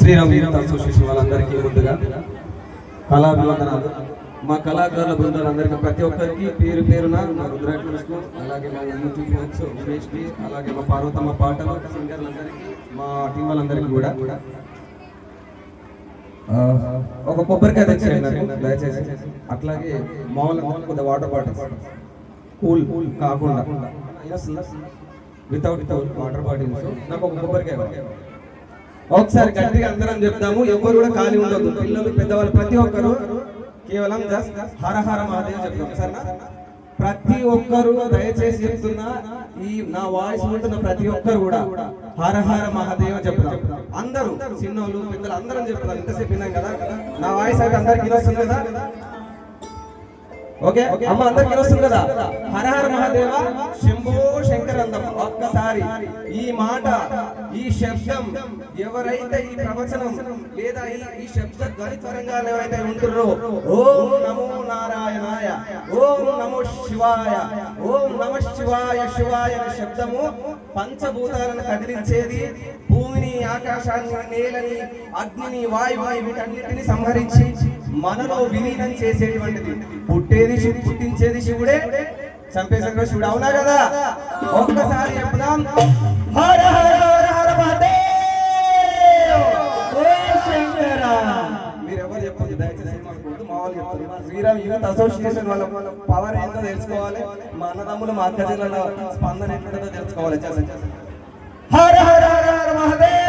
Sriram association వాళ్ళందరికీ ముందుగా కళాభివందనాలు. మా కళాకారుల బృందాలందరికీ ప్రతి ఒక్కరికి పేరు పేరున మా రుద్రాకృష్ణ అలాగే మా యూట్యూబ్ వర్క్స్ ఉమేష్కి అలాగే మా పార్వతమ్మ పాటలు సింగర్లందరికీ మా టీం వాళ్ళందరికీ కూడా ఒక కొబ్బరికాయ తెచ్చేయండి దయచేసి. అట్లాగే మామూలు కొద్దిగా వాటర్ బాటిల్ కూల్ కూల్ కాకుండా. వితౌట్ వితౌట్ వాటర్ బాటిల్స్ నాకు ఒక కొబ్బరికాయ ఒకసారి గట్టిగా అందరం చెప్తాము ఎవరు కూడా ఖాళీ ఉండదు పిల్లలు పెద్దవాళ్ళు ప్రతి ఒక్కరు కేవలం జస్ట్ హర మహాదేవ్ చెప్తాం సరేనా? ప్రతి ఒక్కరు దయచేసి చెప్తున్నా ఈ నా వాయిస్ ఉంటున్న ప్రతి ఒక్కరు కూడా హరహర మహాదేవ చెప్తాం అందరూ చిన్నోళ్ళు పెద్దలు అందరం చెప్తారు ఇంతసేపు విన్నాం కదా? నా వాయిస్ అయితే అందరికి వస్తుంది కదా? ఓకే? అమ్మ అందరికి వస్తుంది కదా? హర హర మహాదేవ శంభో శంకరందం ఒక్కసారి. ఈ మాట ఈ శబ్దం ఎవరైతే ఈ ప్రవచనం లేదా ఈ శబ్ద ధ్వనిత్వరంగా ఎవరైతే ఉంటున్నారో ఓం నమో నారాయణాయ ఓం నమో శివాయ ఓం నమ శివాయ శివాయ అనే శబ్దము పంచభూతాలను కదిలించేది భూమిని ఆకాశాన్ని నేలని అగ్నిని వాయువుని వీటన్నిటిని సంహరించి మనలో విలీనం చేసేటువంటిది. పుట్టేది శివు పుట్టించేది శివుడే. చంపేసంగా శివుడు. అవునా కదా? ఒక్కసారి చెప్దాం హర హర హర హర మీరెవరు చెప్పండి దయచేసి ఏమనుకోవద్దు శ్రీరామ్ యూత్ అసోసియేషన్ వాళ్ళ పవర్ ఏంటో తెలుసుకోవాలి. మా అన్నదమ్ములు మా అక్క జిల్లాలో స్పందన ఏంటో తెలుసుకోవాలి. హర హర హర హర మహాదేవ్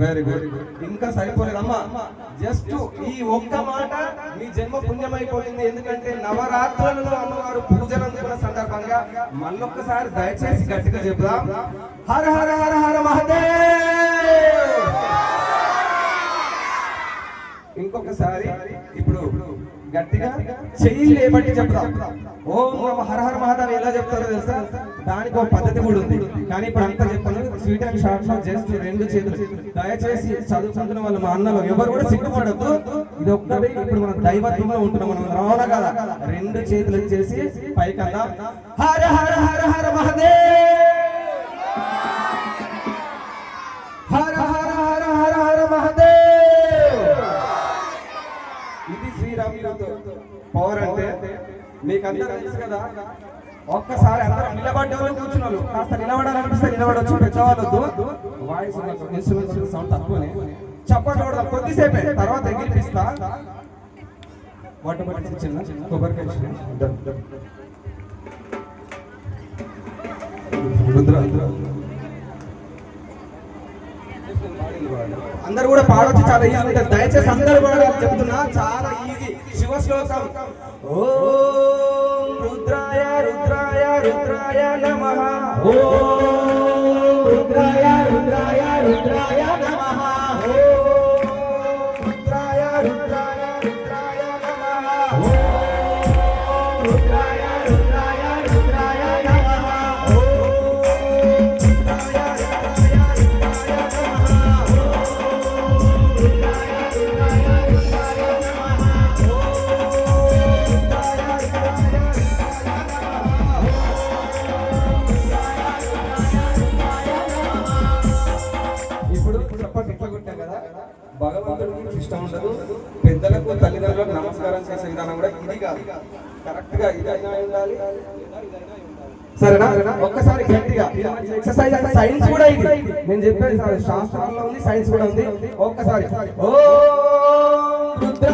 వెరీ గుడ్ ఇంకా సరిపోలేదమ్మా. జస్ట్ ఈ ఒక్క మాట మీ జన్మ పుణ్యమైపోయింది. ఎందుకంటే నవరాత్రులలో అమ్మవారు పూజలు అందుకున్న సందర్భంగా మళ్ళొక్కసారి దయచేసి గట్టిగా చెప్దాం హర హర హర హర మహదేవ్! ఇంకొకసారి ఇప్పుడు గట్టిగా చెయ్యి లేబట్టి చెప్దాం. ఓం నమ హర హర మహాదేవ్ ఎలా చెప్తారో తెలుసా? దానికి ఒక పద్ధతి కూడా ఉంది. కానీ ఇప్పుడు అంతా చెప్పను స్వీట్ అండ్ షార్ట్లో జస్ట్ రెండు చేతులు. దయచేసి చదువుకుంటున్న వాళ్ళు మా అన్నలు ఎవరు కూడా సిగ్గుపడద్దు. ఇది ఒక్కటి ఇప్పుడు మనం దైవత్వంలో ఉంటున్నాం మనం రావణ కదా? రెండు చేతులు వచ్చేసి పైకన్నా హర హర హర హర మహాదేవ్! హర హర హర హర హర మహాదేవ్! ఇది శ్రీరామ్ పవర్ అంటే మీకు అందరూ తెలుసు కదా ఒక్కసారి అందరూ నిలబడ్డవాళ్ళు కూర్చున్నారు కాస్త నిలబడాలనిపిస్తే నిలబడొచ్చు పెద్దవాళ్ళొద్దు. వాయిస్ ఇన్స్ట్రుమెంట్స్ సౌండ్ తక్కువనే. చెప్పండి కూడా కొద్దిసేపే తర్వాత ఎగిరిపిస్తా. వాటర్ బాటిల్ చిన్న కొబ్బరికాయ రుద్ర అందరు కూడా పాడొచ్చు చాలా ఈజీ ఉంటుంది. దయచేసి అందరు కూడా చెప్తున్నా. చాలా ఈజీ. శివ శ్లోకం. ఓ రుద్రాయ రుద్రాయ నమః ఓం రుద్రాయ రుద్రాయ రుద్రాయ ఇష్టం ఉండదు పెద్దలకు తల్లిదండ్రులకు నమస్కారం చేసే విధానం కూడా ఇది కాదు. కరెక్ట్గా ఇదైనా ఉండాలి. సరేనా? ఒక్కసారి గట్టిగా. ఎక్సర్సైజ్ అంటే సైన్స్ కూడా ఇది. నేను చెప్పేది సార్ శాస్త్రాల్లో ఉంది సైన్స్ కూడా ఉంది. ఒక్కసారి. ఓ రుద్ర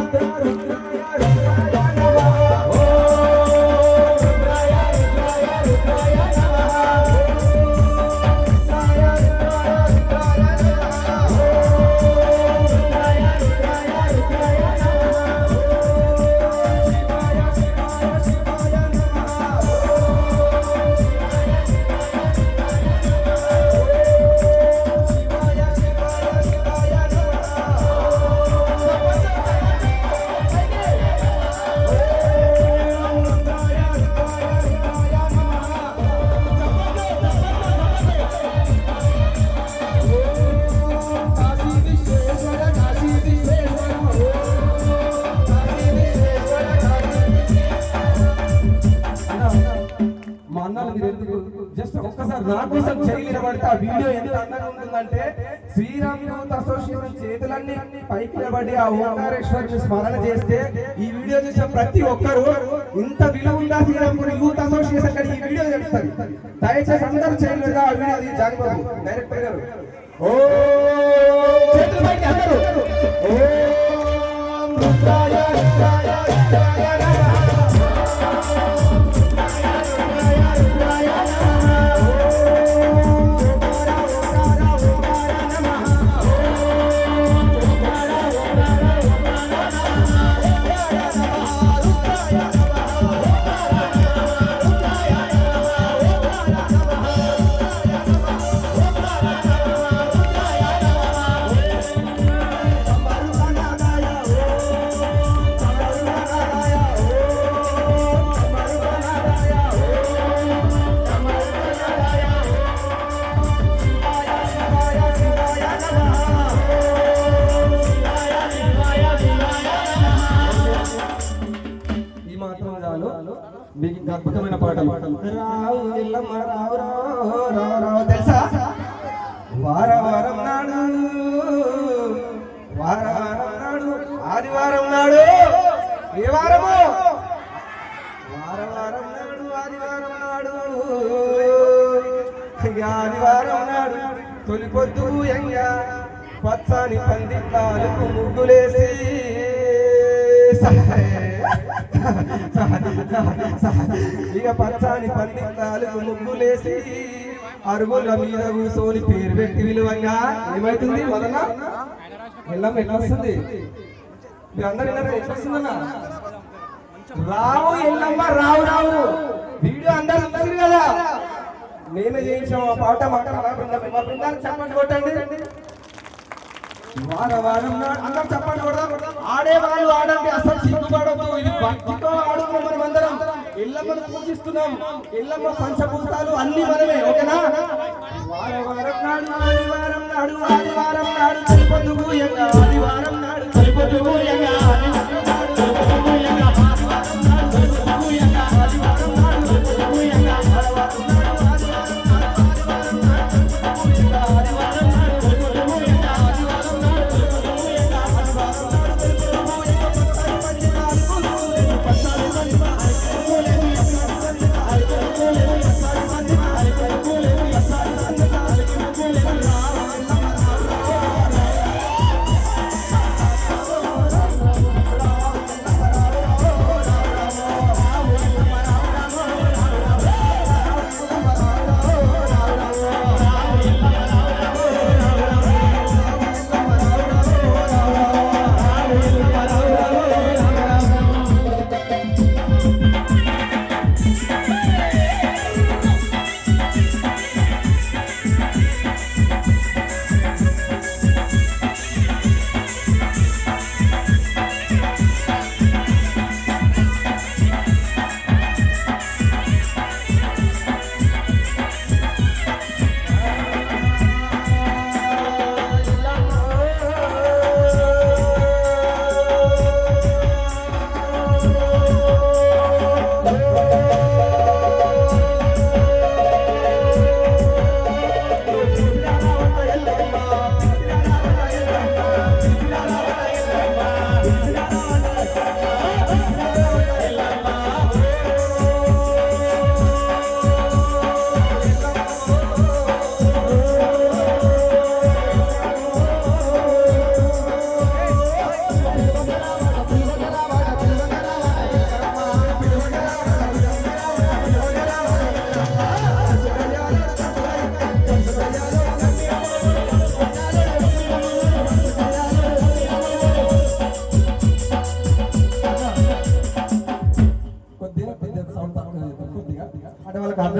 ఒక్కసారి నా కోసం చేయి నిలబడితే ఆ వీడియో ఎంత అందంగా ఉంటుందంటే శ్రీరామ్ యూత్ అసోసియేషన్ చేతులన్నీ పైకి నిలబడి ఆ ఓంకారేశ్వరిని స్మరణ చేస్తే ఈ వీడియో చూసిన ప్రతి ఒక్కరు ఇంత విలువ ఉందా శ్రీరామ్పూర్ యూత్ అసోసియేషన్ కానీ ఈ వీడియో చెప్తారు దయచేసి అందరూ చేయలేదు ఆ వీడియో అది జాగ్రత్త డైరెక్టర్ గారు. ఓ. చేతులు పైకి అందరూ. ఓం. రుద్రాయ రుద్రాయ రుద్రాయ పాటలు రావు ఎల్లమ్మ రావు రావు రావు రావు తెలుసా వార వారం నాడు వార వారం నాడు ఆదివారం నాడు ఏ వారము వార వారం నాడు ఆదివారం నాడు ఇక ఆదివారం నాడు తొలి పొద్దు ఎంగా పచ్చని పందిట్లాలకు ముగ్గులేసి ఇక పచ్చాని పందిట్లాలకు ముగ్గులేసి అరుగుల మీద కూసోని పేరు పెట్టి విలువంగా ఏమైతుంది వదన? ఎల్లమ్మ ఎట్లా వస్తుంది? మీరందరూ అందరు ఎట్లా వస్తుందన్నా? రావు ఎల్లమ్మ రావు రావు. వీడియో అందరు కదా. నేనే చేయించాం ఆ పాట మాట మా మా బృందానికి చెప్పండి కొట్టండి. వారం అందరం చెప్పండి కొడదాం ఆడండి. అసలు సిగ్గుపడద్దు. ఇది భక్తితో ఆడుతున్నాం మనం అందరం. ఎల్లమ్మను పూజిస్తున్నాం. ఎల్లమ్మ పంచభూతాలు అన్ని మనమే ఓకేనా? వారం నాడు ఆదివారం నాడు ఆదివారం నాడు ఆదివారం నాడు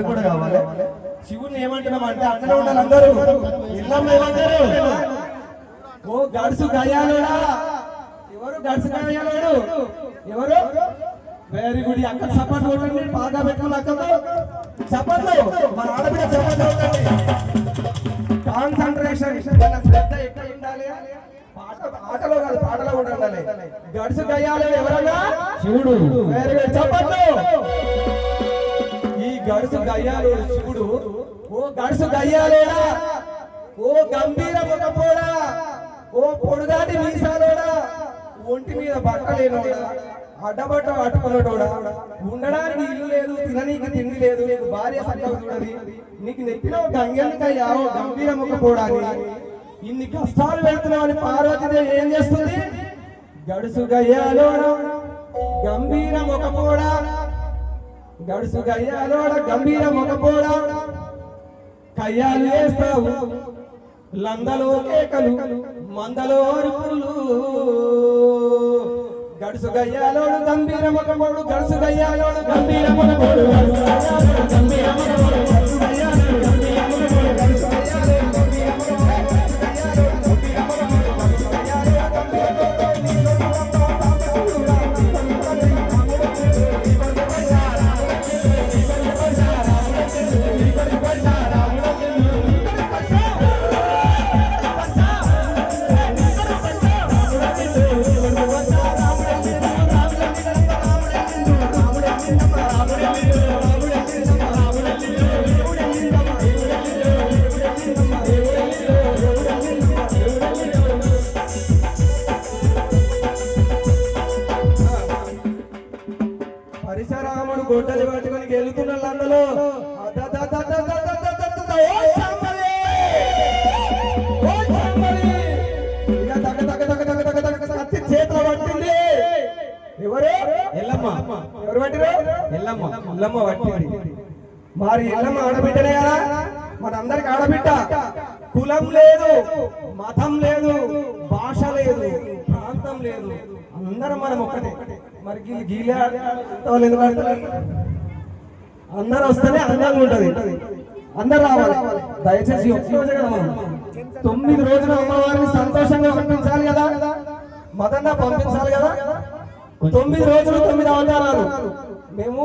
అర్థం కూడా కావాలి. శివుని ఏమంటున్నాం అంటే అక్కడే ఉండాలి అందరూ. ఎల్లమ్మ ఏమంటారు? ఓ గడుసు గయాలోడా ఎవరు గడుసు గయాలోడు ఎవరు? వెరీ గుడ్ అక్కడ చప్పట్లు కొట్టండి బాగా పెట్టుకుని అక్కడ చప్పట్లు? మన ఆడబిడ్డ చప్పట్లు కొట్టండి. కాన్సన్ట్రేషన్ శ్రద్ధ ఎక్కడ ఉండాలి? పాట ఆటలో కాదు పాటలో కూడా ఉండాలి. గడుసు గయ్యాలి ఎవరన్నా? శివుడు. వెరీ గుడ్ చప్పట్లు? గడుసు గయ్యాలేడు శివుడు. ఓ గడుసు గయ్యాలోడా. ఓ గంభీర ముఖపోడా ఓ పొడుగాటి మీసాలోడా. ఒంటి మీద బట్టలేనోడా. అడ్డబట్ట అట్టుకున్నటోడా ఉండడానికి ఇల్లు లేదు తిననీకి తిండి లేదు నీకు భార్య సక్కగా చూడది. నీకు నెత్తిన ఒక ఓ గంభీర ముఖపోడా ఇన్ని కష్టాలు పెడుతున్నామని పార్వతీదేవి ఏం చేస్తుంది? గడుసు గయ్యాలోడా గంభీర ముఖపోడా గడుసు గయ్యాలోడ గంభీర మొగపోడ. కయ్యాలు వేస్తావు లందలో కేకలు మందలో అరుపులు. గడుసు గయ్యాలోడు గంభీర మొగపోడు గడుసు గయ్యాలోడు గంభీర మొగపోడు గంభీర మొగపోడు. పరిశరాముడు గొడ్డలి పట్టుకుని గెలుతున్న అందులో. చేతిలో పట్టింది. ఎవరు? ఎల్లమ్మ. ఎవరు పట్టిరు? ఎల్లమ్మ. ఎల్లమ్మ పట్టింది. మరి ఎల్లమ్మ ఆడబిడ్డనే కదా? మనందరికి ఆడబిడ్డ. కులం లేదు మతం లేదు లేదు. అందరం మనం ఒక్కటే. మరి గీలే వాళ్ళు ఎందుకు ఆడతారు అందరు వస్తేనే అందంగా ఉంటది. అందరు రావాలి. దయచేసి తొమ్మిది రోజులు అమ్మవారిని సంతోషంగా పంపించాలి కదా? మదన్న పంపించాలి కదా? తొమ్మిది రోజులు తొమ్మిది అవతారాలు. మేము